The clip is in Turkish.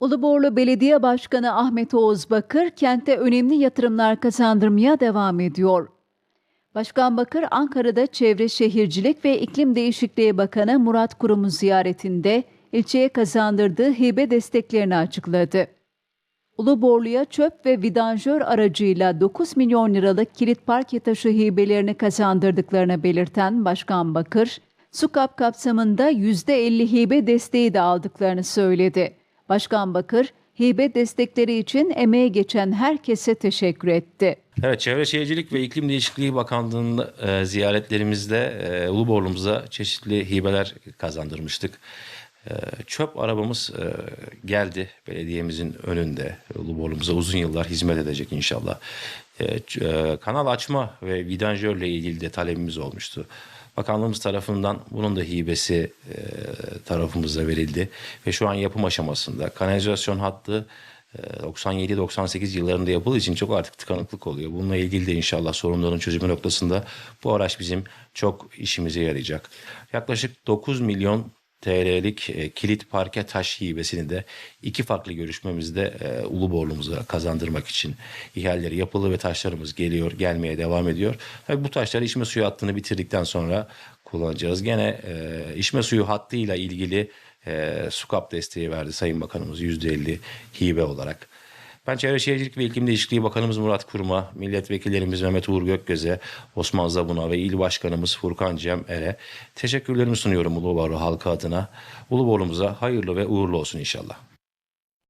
Uluborlu Belediye Başkanı Ahmet Oğuz Bakır kentte önemli yatırımlar kazandırmaya devam ediyor. Başkan Bakır Ankara'da Çevre Şehircilik ve İklim Değişikliği Bakanı Murat Kurum'un ziyaretinde ilçeye kazandırdığı hibe desteklerini açıkladı. Uluborlu'ya çöp ve vidanjör aracıyla 9 milyon liralık kilit parke taşı hibelerini kazandırdıklarını belirten Başkan Bakır, SUKAP kapsamında %50 hibe desteği de aldıklarını söyledi. Başkan Bakır, hibe destekleri için emeği geçen herkese teşekkür etti. Evet, Çevre Şehircilik ve İklim Değişikliği Bakanlığı'nın e, ziyaretlerimizde e, Uluborlu'muza çeşitli hibeler kazandırmıştık. E, çöp arabamız e, geldi belediyemizin önünde. Uluborlu'muza uzun yıllar hizmet edecek inşallah. E, ç- e, kanal açma ve vidanjörle ilgili de talebimiz olmuştu. Bakanlığımız tarafından bunun da hibesi e, tarafımıza verildi ve şu an yapım aşamasında kanalizasyon hattı e, 97-98 yıllarında yapıldığı için çok artık tıkanıklık oluyor. Bununla ilgili de inşallah sorunların çözümü noktasında bu araç bizim çok işimize yarayacak. Yaklaşık 9 milyon TL'lik e, kilit parke taş hibesini de iki farklı görüşmemizde e, Uluborlu'muza kazandırmak için ihaleleri yapılı ve taşlarımız geliyor, gelmeye devam ediyor. Tabii bu taşları içme suyu hattını bitirdikten sonra kullanacağız. Gene e, içme suyu hattıyla ilgili e, SUKAP desteği verdi Sayın Bakanımız %50 hibe olarak. Ben Çevre Şehircilik ve İklim Değişikliği Bakanımız Murat Kurum'a, milletvekillerimiz Mehmet Uğur Gökgöz'e, Osman Zabun'a ve il başkanımız Furkan Cem Er'e teşekkürlerimi sunuyorum Uluborlu halkı adına. Uluborlu'muza hayırlı ve uğurlu olsun inşallah.